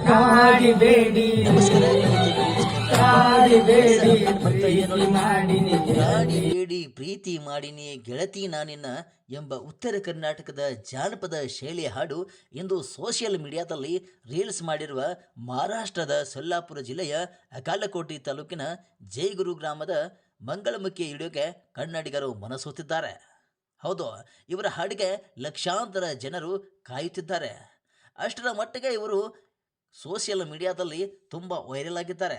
ಕಾಡಿಬೇಡಿ. ಕಾಡಿಬೇಡಿ. ಪ್ರೀತಿ ಮಾಡಿನಿ ಬೇಡಿ ಪ್ರೀತಿ ಮಾಡಿನಿ ಗೆಳತಿ ನಾನಿನ್ನ ಎಂಬ ಉತ್ತರ ಕರ್ನಾಟಕದ ಜಾನಪದ ಶೈಲಿಯ ಹಾಡು ಇಂದು ಸೋಷಿಯಲ್ ಮೀಡಿಯಾದಲ್ಲಿ ರೀಲ್ಸ್ ಮಾಡಿರುವ ಮಹಾರಾಷ್ಟ್ರದ ಸೊಲ್ಲಾಪುರ ಜಿಲ್ಲೆಯ ಅಕಾಲಕೋಟಿ ತಾಲೂಕಿನ ಜೈಗುರು ಗ್ರಾಮದ ಮಂಗಳಮುಖಿ ಹಿಡಿಯೋಕೆ ಕನ್ನಡಿಗರು ಮನಸೋತಿದ್ದಾರೆ. ಹೌದು, ಇವರ ಹಾಡಿಗೆ ಲಕ್ಷಾಂತರ ಜನರು ಕಾಯುತ್ತಿದ್ದಾರೆ. ಅಷ್ಟರ ಮಟ್ಟಿಗೆ ಇವರು ಸೋಷಿಯಲ್ ಮೀಡಿಯಾದಲ್ಲಿ ತುಂಬ ವೈರಲ್ ಆಗಿದ್ದಾರೆ.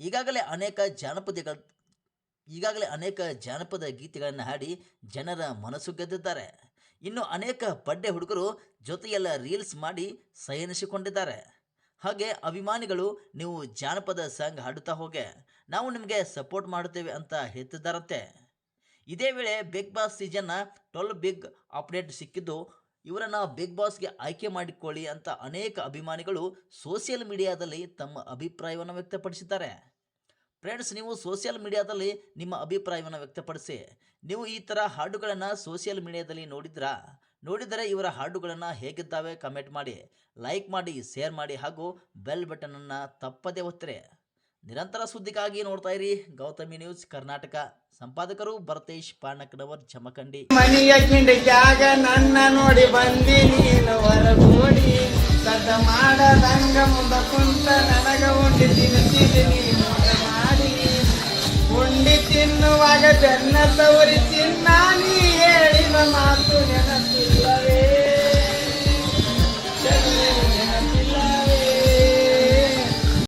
ಈಗಾಗಲೇ ಅನೇಕ ಜಾನಪದಗಳ, ಈಗಾಗಲೇ ಅನೇಕ ಜಾನಪದ ಗೀತೆಗಳನ್ನು ಹಾಡಿ ಜನರ ಮನಸ್ಸು ಗೆದ್ದಿದ್ದಾರೆ. ಇನ್ನು ಅನೇಕ ಪಡ್ಡೆ ಹುಡುಗರು ಜೊತೆಯೆಲ್ಲ ರೀಲ್ಸ್ ಮಾಡಿ ಸಯನಿಸಿಕೊಂಡಿದ್ದಾರೆ. ಹಾಗೆ ಅಭಿಮಾನಿಗಳು, ನೀವು ಜಾನಪದ ಸಾಂಗ್ ಹಾಡುತ್ತಾ ಹೋಗೆ, ನಾವು ನಿಮಗೆ ಸಪೋರ್ಟ್ ಮಾಡುತ್ತೇವೆ ಅಂತ ಹೇಳ್ತಿದ್ದಾರಂತೆ. ಇದೇ ವೇಳೆ ಬಿಗ್ ಬಾಸ್ ಸೀಸನ್ನ ಟ್ವೆಲ್ ಬಿಗ್ ಅಪ್ಡೇಟ್ ಸಿಕ್ಕಿದ್ದು ಇವರನ್ನು ಬಿಗ್ ಬಾಸ್ಗೆ ಆಯ್ಕೆ ಮಾಡಿಕೊಳ್ಳಿ ಅಂತ ಅನೇಕ ಅಭಿಮಾನಿಗಳು ಸೋಷಿಯಲ್ ಮೀಡಿಯಾದಲ್ಲಿ ತಮ್ಮ ಅಭಿಪ್ರಾಯವನ್ನು ವ್ಯಕ್ತಪಡಿಸಿದ್ದಾರೆ. ಫ್ರೆಂಡ್ಸ್ ನೀವು ಸೋಷಿಯಲ್ ಮೀಡಿಯಾದಲ್ಲಿ ನಿಮ್ಮ ಅಭಿಪ್ರಾಯವನ್ನು ವ್ಯಕ್ತಪಡಿಸಿ. ನೀವು ಈ ಥರ ಹಾಡುಗಳನ್ನು ಸೋಷಿಯಲ್ ಮೀಡಿಯಾದಲ್ಲಿ ನೋಡಿದ್ರಾ ನೋಡಿದರೆ ಇವರ ಹಾಡುಗಳನ್ನು ಹೇಗಿದ್ದಾವೆ? ಕಮೆಂಟ್ ಮಾಡಿ. ಲೈಕ್ ಮಾಡಿ ಶೇರ್ ಮಾಡಿ ಹಾಗೂ ಬೆಲ್ ಬಟನನ್ನು ತಪ್ಪದೇ ಒತ್ತಿರಿ. ನಿರಂತರ ಸುದ್ದಿಗಾಗಿ ನೋಡ್ತಾ ಇರಿ ಗೌತಮಿ ನ್ಯೂಸ್ ಕರ್ನಾಟಕ. ಸಂಪಾದಕರು ಭರತೇಶ್ ಚಮಕಂಡಿ ಜಮಖಂಡಿ. ಮನೆಯ ಜಾಗ ನನ್ನ ನೋಡಿ ಬಂದಿ ನೀನು ಹೊರಗೋಡಿ. ಮಾಡ ಮಾಡದಂಗ ಮುಂದ ಕುಂತ ನನಗ ಉಂಡಿ ತಿನ್ನಿಸಿದೆ ನೀನು ಮಾಡಿ. ಉಂಡಿ ತಿನ್ನುವಾಗ ಬೆನ್ನ ತವರಿ ತಿನ್ನ ನೀ ಹೇಳಿದ ಮಾತು